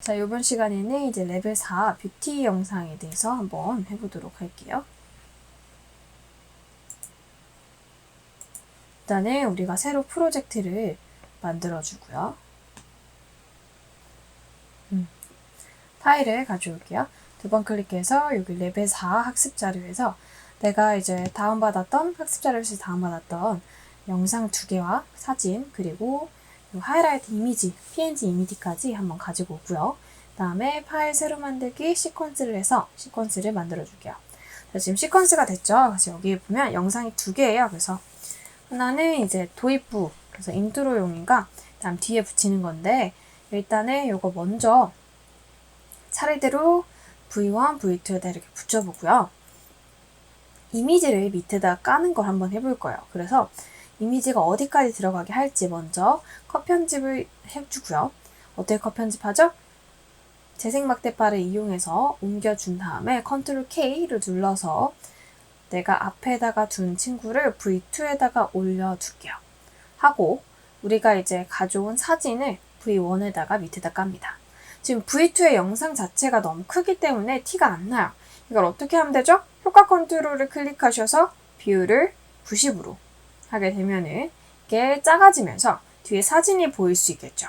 자, 이번 시간에는 이제 레벨 4 뷰티 영상에 대해서 한번 해보도록 할게요. 일단은 우리가 새로 프로젝트를 만들어주고요. 음, 파일을 가져올게요. 두 번 클릭해서 여기 레벨 4 학습 자료에서 내가 이제 다운받았던 학습 자료에서 다운받았던 영상 두 개와 사진 그리고 요 하이라이트 이미지, png 이미지까지 한번 가지고 오고요. 다음에 파일 새로 만들기 시퀀스를 해서 시퀀스를 만들어 줄게요. 자, 지금 시퀀스가 됐죠? 그래서 여기 보면 영상이 두 개예요. 그래서 하나는 이제 도입부, 그래서 인트로용인가 다음 뒤에 붙이는 건데 일단은 요거 먼저 차례대로 V1, V2에다 이렇게 붙여보고요. 이미지를 밑에다 까는 걸 한번 해볼 거예요. 그래서 이미지가 어디까지 들어가게 할지 먼저 컷 편집을 해주고요. 어떻게 컷 편집하죠? 재생 막대바를 이용해서 옮겨준 다음에 컨트롤 K를 눌러서 내가 앞에다가 둔 친구를 V2에다가 올려둘게요. 하고 우리가 이제 가져온 사진을 V1에다가 밑에다 깝니다. 지금 V2의 영상 자체가 너무 크기 때문에 티가 안 나요. 이걸 어떻게 하면 되죠? 효과 컨트롤을 클릭하셔서 비율을 90으로 하게 되면은 이게 작아지면서 뒤에 사진이 보일 수 있겠죠.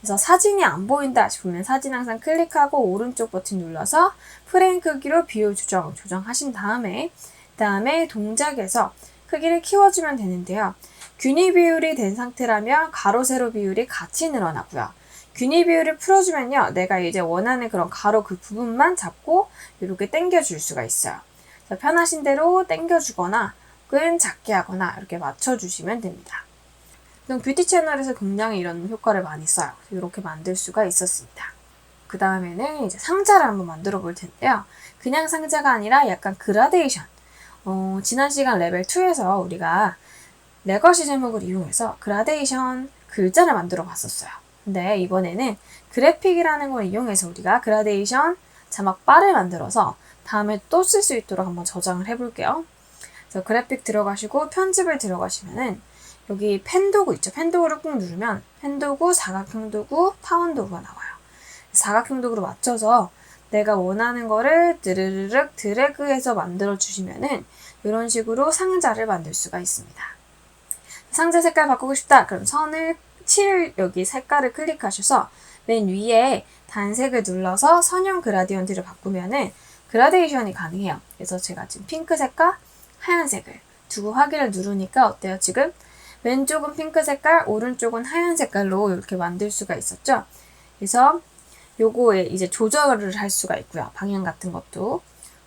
그래서 사진이 안 보인다 싶으면 사진 항상 클릭하고 오른쪽 버튼 눌러서 프레임 크기로 비율 조정, 조정하신 다음에 다음에 동작에서 크기를 키워주면 되는데요. 균일 비율이 된 상태라면 가로, 세로 비율이 같이 늘어나고요. 균일 비율을 풀어주면요. 내가 이제 원하는 그런 가로 그 부분만 잡고 이렇게 당겨줄 수가 있어요. 편하신 대로 당겨주거나 혹은 작게 하거나 이렇게 맞춰주시면 됩니다. 그럼 뷰티 채널에서 굉장히 이런 효과를 많이 써요. 이렇게 만들 수가 있었습니다. 그 다음에는 이제 상자를 한번 만들어 볼 텐데요. 그냥 상자가 아니라 약간 그라데이션. 어, 지난 시간 레벨 2에서 우리가 레거시 제목을 이용해서 그라데이션 글자를 만들어 봤었어요. 근데 이번에는 그래픽이라는 걸 이용해서 우리가 그라데이션 자막 바를 만들어서 다음에 또 쓸 수 있도록 한번 저장을 해볼게요. 그래서 그래픽 들어가시고 편집을 들어가시면은 여기 펜 도구 있죠. 펜 도구를 꾹 누르면 펜 도구, 사각형 도구, 타원 도구가 나와요. 사각형 도구로 맞춰서 내가 원하는 거를 드르르륵 드래그해서 만들어 주시면은 이런 식으로 상자를 만들 수가 있습니다. 상자 색깔 바꾸고 싶다. 그럼 선을 칠 여기 색깔을 클릭하셔서 맨 위에 단색을 눌러서 선형 그라디언트를 바꾸면은 그라데이션이 가능해요. 그래서 제가 지금 핑크색과 하얀색을 두고 확인을 누르니까 어때요? 지금 왼쪽은 핑크 색깔, 오른쪽은 하얀 색깔로 이렇게 만들 수가 있었죠. 그래서 요거에 이제 조절을 할 수가 있고요. 방향 같은 것도.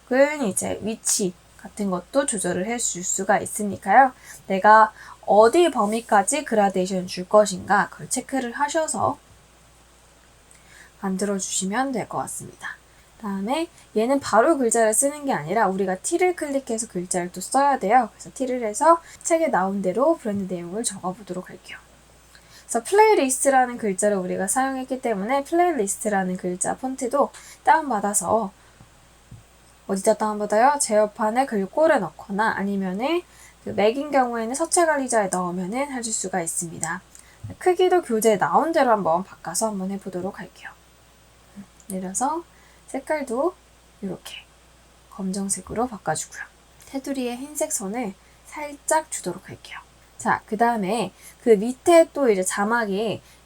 그건 이제 위치 같은 것도 조절을 해 줄 수가 있으니까요. 내가 어디 범위까지 그라데이션 줄 것인가 그걸 체크를 하셔서 만들어 주시면 될 것 같습니다. 다음에 얘는 바로 글자를 쓰는 게 아니라 우리가 T를 클릭해서 글자를 또 써야 돼요. 그래서 T를 해서 책에 나온 대로 브랜드 내용을 적어보도록 할게요. 그래서 플레이리스트라는 글자를 우리가 사용했기 때문에 플레이리스트라는 글자 폰트도 다운받아서 어디다 다운받아요? 제어판에 글꼴에 넣거나 아니면은 그 맥인 경우에는 서체 관리자에 넣으면은 해줄 수가 있습니다. 크기도 교재에 나온 대로 한번 바꿔서 한번 해보도록 할게요. 내려서 색깔도 이렇게 검정색으로 바꿔주고요. 테두리에 흰색 선을 살짝 주도록 할게요. 자, 그 다음에 그 밑에 또 이제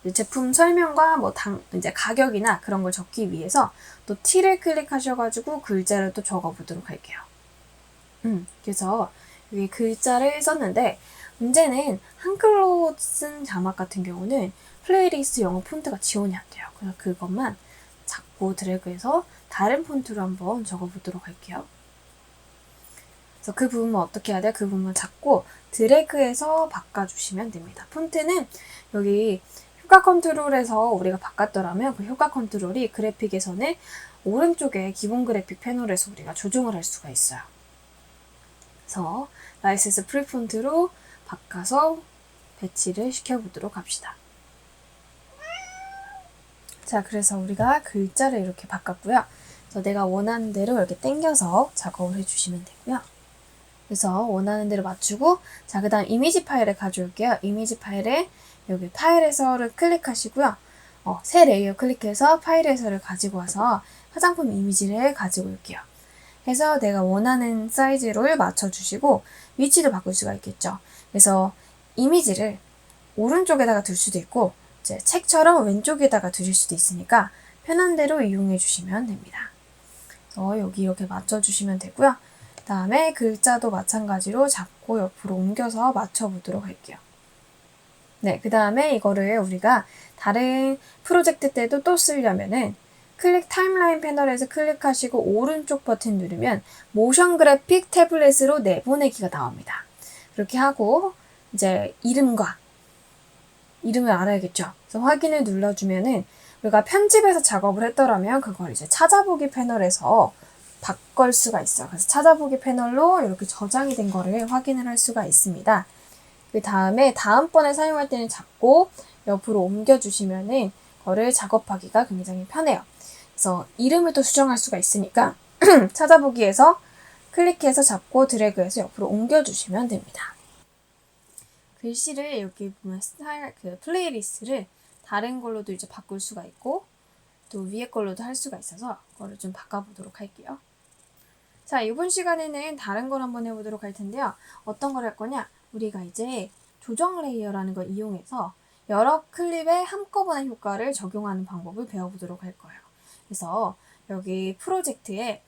이제 제품 설명과 뭐 당, 이제 가격이나 그런 걸 적기 위해서 또 T를 클릭하셔가지고 글자를 또 적어보도록 할게요. 음, 그래서 여기 글자를 썼는데 문제는 한글로 쓴 자막 같은 경우는 플레이리스트 영어 폰트가 지원이 안 돼요. 그래서 그것만 잡고 드래그해서 다른 폰트로 한번 적어보도록 할게요. 그래서 그 부분은 어떻게 해야 돼요? 그 부분을 잡고 드래그해서 바꿔주시면 됩니다. 폰트는 여기 효과 컨트롤에서 우리가 바꿨더라면 그 효과 컨트롤이 그래픽에서는 오른쪽에 기본 그래픽 패널에서 우리가 조정을 할 수가 있어요. 그래서 라이센스 프리 폰트로 바꿔서 배치를 시켜보도록 합시다. 자, 그래서 우리가 글자를 이렇게 바꿨고요. 그래서 내가 원하는 대로 이렇게 당겨서 작업을 해주시면 되고요. 그래서 원하는 대로 맞추고 자, 그 다음 이미지 파일을 가져올게요. 이미지 파일에 여기 파일에서를 클릭하시고요. 어, 새 레이어 클릭해서 파일에서를 가지고 와서 화장품 이미지를 가지고 올게요. 해서 내가 원하는 사이즈를 맞춰주시고 위치도 바꿀 수가 있겠죠. 그래서 이미지를 오른쪽에다가 둘 수도 있고 이제 책처럼 왼쪽에다가 두실 수도 있으니까 편한 대로 이용해 주시면 됩니다. 그래서 여기 이렇게 맞춰 주시면 되고요. 다음에 글자도 마찬가지로 잡고 옆으로 옮겨서 맞춰 보도록 할게요. 네, 그 다음에 이거를 우리가 다른 프로젝트 때도 또 쓰려면은 클릭 타임라인 패널에서 클릭하시고 오른쪽 버튼 누르면 모션 그래픽 태블릿으로 내보내기가 나옵니다. 그렇게 하고 이제 이름과 이름을 알아야겠죠. 그래서 확인을 눌러주면은 우리가 편집해서 작업을 했더라면 그걸 이제 찾아보기 패널에서 바꿀 수가 있어요. 그래서 찾아보기 패널로 이렇게 저장이 된 거를 확인을 할 수가 있습니다. 그 다음에 다음번에 사용할 때는 잡고 옆으로 옮겨주시면은 거를 작업하기가 굉장히 편해요. 그래서 이름을 또 수정할 수가 있으니까 찾아보기에서 클릭해서 잡고 드래그해서 옆으로 옮겨주시면 됩니다. 글씨를 여기 보면 스타일 그 플레이리스트를 다른 걸로도 이제 바꿀 수가 있고 또 위에 걸로도 할 수가 있어서 그거를 좀 바꿔보도록 할게요. 자, 이번 시간에는 다른 걸 한번 해보도록 할 텐데요. 어떤 걸 할 거냐? 우리가 이제 조정 레이어라는 걸 이용해서 여러 클립에 한꺼번에 효과를 적용하는 방법을 배워보도록 할 거예요. 그래서 여기 프로젝트에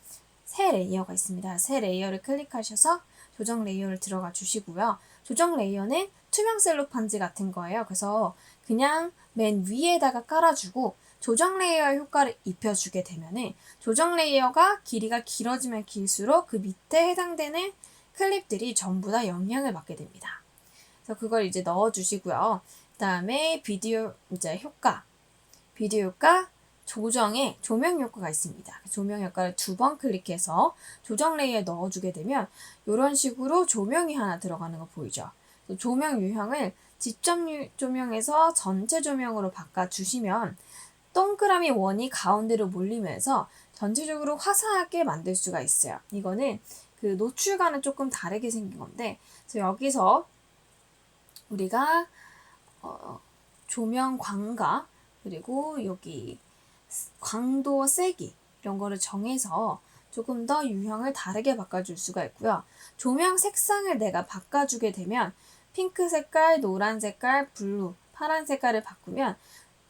새 레이어가 있습니다. 새 레이어를 클릭하셔서 조정 레이어를 들어가 주시고요. 조정 레이어는 투명 셀로판지 같은 거예요. 그래서 그냥 맨 위에다가 깔아주고 조정 레이어 효과를 입혀주게 되면은 조정 레이어가 길이가 길어지면 길수록 그 밑에 해당되는 클립들이 전부 다 영향을 받게 됩니다. 그래서 그걸 이제 넣어주시고요. 그 다음에 비디오 이제 효과, 비디오 효과 조정에 조명 효과가 있습니다. 조명 효과를 두 번 클릭해서 조정 레이어에 넣어주게 되면 이런 식으로 조명이 하나 들어가는 거 보이죠? 조명 유형을 직접 조명에서 전체 조명으로 바꿔주시면 동그라미 원이 가운데로 몰리면서 전체적으로 화사하게 만들 수가 있어요. 이거는 그 노출과는 조금 다르게 생긴 건데 그래서 여기서 우리가 어, 조명 광과 그리고 여기 광도 세기 이런 거를 정해서 조금 더 유형을 다르게 바꿔줄 수가 있고요. 조명 색상을 내가 바꿔주게 되면 핑크 색깔, 노란 색깔, 블루, 파란 색깔을 바꾸면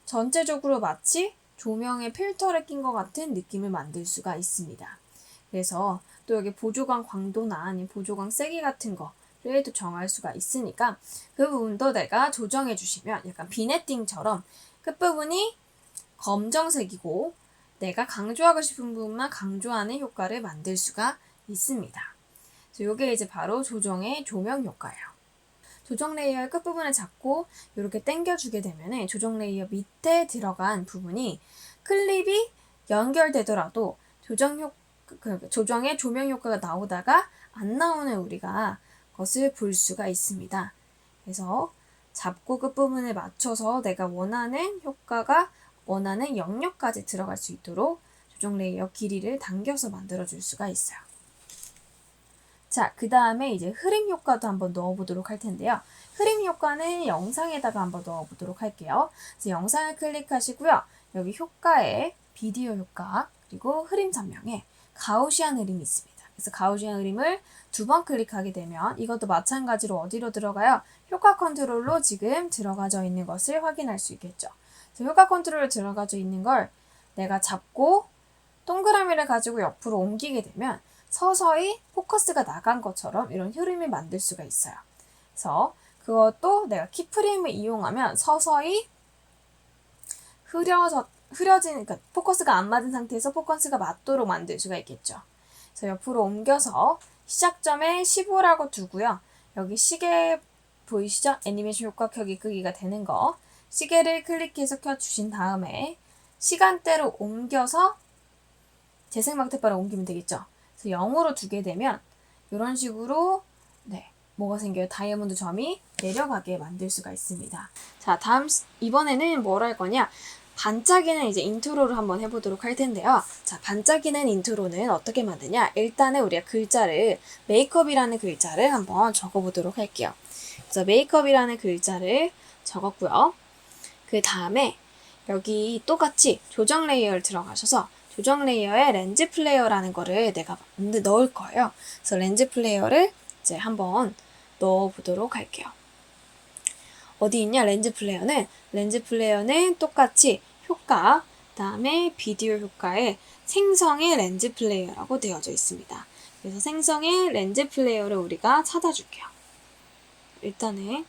전체적으로 마치 조명에 필터를 낀 것 같은 느낌을 만들 수가 있습니다. 그래서 또 여기 보조광 광도나 아니면 보조광 세기 같은 거를 또 정할 수가 있으니까 그 부분도 내가 조정해 주시면 약간 비네팅처럼 끝부분이 검정색이고 내가 강조하고 싶은 부분만 강조하는 효과를 만들 수가 있습니다. 그래서 이게 이제 바로 조정의 조명 효과예요. 조정 레이어의 끝부분을 잡고 이렇게 당겨주게 되면 조정 레이어 밑에 들어간 부분이 클립이 연결되더라도 조정 효, 그 조정의 조명 효과가 나오다가 안 나오는 우리가 것을 볼 수가 있습니다. 그래서 잡고 끝부분을 맞춰서 내가 원하는 효과가 원하는 영역까지 들어갈 수 있도록 조정 레이어 길이를 당겨서 만들어 줄 수가 있어요. 자, 그 다음에 이제 흐림 효과도 한번 넣어보도록 할 텐데요. 흐림 효과는 영상에다가 한번 넣어보도록 할게요. 그래서 영상을 클릭하시고요. 여기 효과에 비디오 효과, 그리고 흐림 설명에 가우시안 흐림이 있습니다. 그래서 가우시안 흐림을 두 번 클릭하게 되면 이것도 마찬가지로 어디로 들어가요? 효과 컨트롤로 지금 들어가져 있는 것을 확인할 수 있겠죠. 그래서 효과 컨트롤로 들어가져 있는 걸 내가 잡고 동그라미를 가지고 옆으로 옮기게 되면 서서히 포커스가 나간 것처럼 이런 흐름을 만들 수가 있어요. 그래서 그것도 내가 키프레임을 이용하면 서서히 흐려져, 흐려진, 그러니까 포커스가 안 맞은 상태에서 포커스가 맞도록 만들 수가 있겠죠. 그래서 옆으로 옮겨서 시작점에 15라고 두고요. 여기 시계 보이시죠? 애니메이션 효과 켜기 끄기가 되는 거. 시계를 클릭해서 켜주신 다음에 시간대로 옮겨서 재생 막대바로 옮기면 되겠죠. 그래서 0으로 두게 되면 이런 식으로 네 뭐가 생겨요? 다이아몬드 점이 내려가게 만들 수가 있습니다. 자 다음 이번에는 뭘 할 거냐? 반짝이는 이제 인트로를 한번 해보도록 할 텐데요. 자, 반짝이는 인트로는 어떻게 만드냐? 일단은 우리가 글자를 메이크업이라는 글자를 한번 적어보도록 할게요. 그래서 메이크업이라는 글자를 적었고요. 그 다음에 여기 똑같이 조정 레이어를 들어가셔서 조정 레이어에 렌즈 플레이어라는 거를 내가 넣을 거예요. 그래서 렌즈 플레이어를 이제 한번 넣어 보도록 할게요. 어디 있냐 렌즈 플레이어는 렌즈 플레이어는 똑같이 효과 그다음에 비디오 효과에 생성의 렌즈 플레이어라고 되어져 있습니다. 그래서 생성의 렌즈 플레이어를 우리가 찾아줄게요. 일단은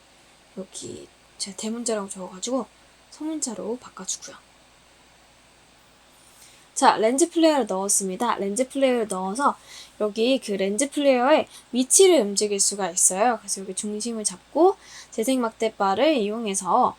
여기 제가 대문자라고 적어가지고 소문자로 바꿔주고요. 자, 렌즈 플레이어를 넣었습니다. 렌즈 플레이어를 넣어서 여기 그 렌즈 플레이어의 위치를 움직일 수가 있어요. 그래서 여기 중심을 잡고 재생 막대바를 이용해서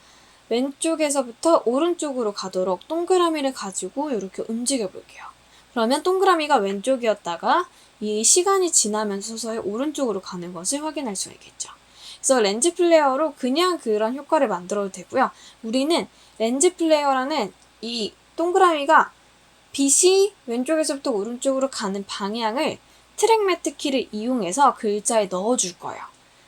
왼쪽에서부터 오른쪽으로 가도록 동그라미를 가지고 이렇게 움직여 볼게요. 그러면 동그라미가 왼쪽이었다가 이 시간이 지나면서 서서히 오른쪽으로 가는 것을 확인할 수가 있겠죠. 그래서 렌즈 플레이어로 그냥 그런 효과를 만들어도 되고요. 우리는 렌즈 플레이어라는 이 동그라미가 빛이 왼쪽에서부터 오른쪽으로 가는 방향을 트랙 매트 키를 이용해서 글자에 넣어줄 거예요.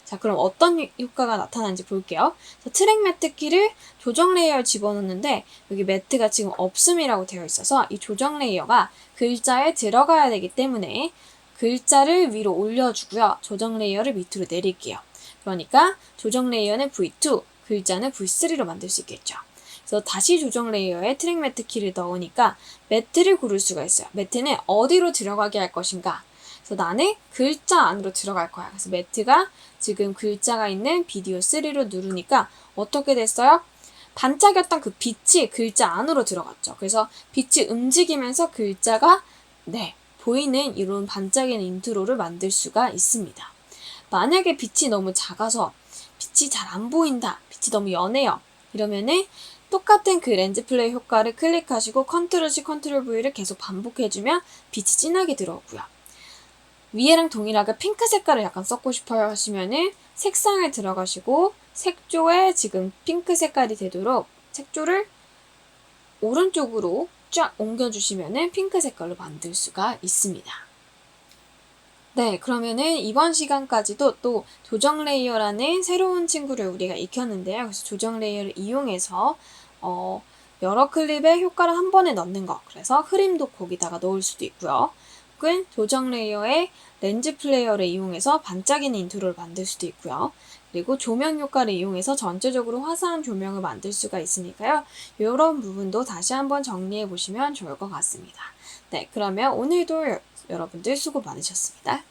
자, 그럼 어떤 효과가 나타나는지 볼게요. 자, 트랙 매트 키를 조정 레이어에 집어넣는데 여기 매트가 지금 없음이라고 되어 있어서 이 조정 레이어가 글자에 들어가야 되기 때문에 글자를 위로 올려주고요. 조정 레이어를 밑으로 내릴게요. 그러니까 조정 레이어는 V2, 글자는 V3로 만들 수 있겠죠. 그래서 다시 조정 레이어에 트랙 매트 키를 넣으니까 매트를 고를 수가 있어요. 매트는 어디로 들어가게 할 것인가? 그래서 나는 글자 안으로 들어갈 거야. 그래서 매트가 지금 글자가 있는 비디오 3로 누르니까 어떻게 됐어요? 반짝였던 그 빛이 글자 안으로 들어갔죠. 그래서 빛이 움직이면서 글자가 네 보이는 이런 반짝이는 인트로를 만들 수가 있습니다. 만약에 빛이 너무 작아서 빛이 잘 안 보인다, 빛이 너무 연해요. 이러면은 똑같은 그 렌즈 플레이 효과를 클릭하시고 컨트롤 C, 컨트롤 V를 계속 반복해주면 빛이 진하게 들어오고요. 위에랑 동일하게 핑크 색깔을 약간 썼고 싶어요 하시면은 색상에 들어가시고 색조에 지금 핑크 색깔이 되도록 색조를 오른쪽으로 쫙 옮겨주시면은 핑크 색깔로 만들 수가 있습니다. 네, 그러면은 이번 시간까지도 또 조정 레이어라는 새로운 친구를 우리가 익혔는데요. 그래서 조정 레이어를 이용해서 어, 여러 클립의 효과를 한 번에 넣는 거. 그래서 흐림도 거기다가 넣을 수도 있고요. 혹은 조정 레이어의 렌즈 플레이어를 이용해서 반짝이는 인트로를 만들 수도 있고요. 그리고 조명 효과를 이용해서 전체적으로 화사한 조명을 만들 수가 있으니까요. 이런 부분도 다시 한번 정리해 보시면 좋을 것 같습니다. 네, 그러면 오늘도 여러분들 수고 많으셨습니다.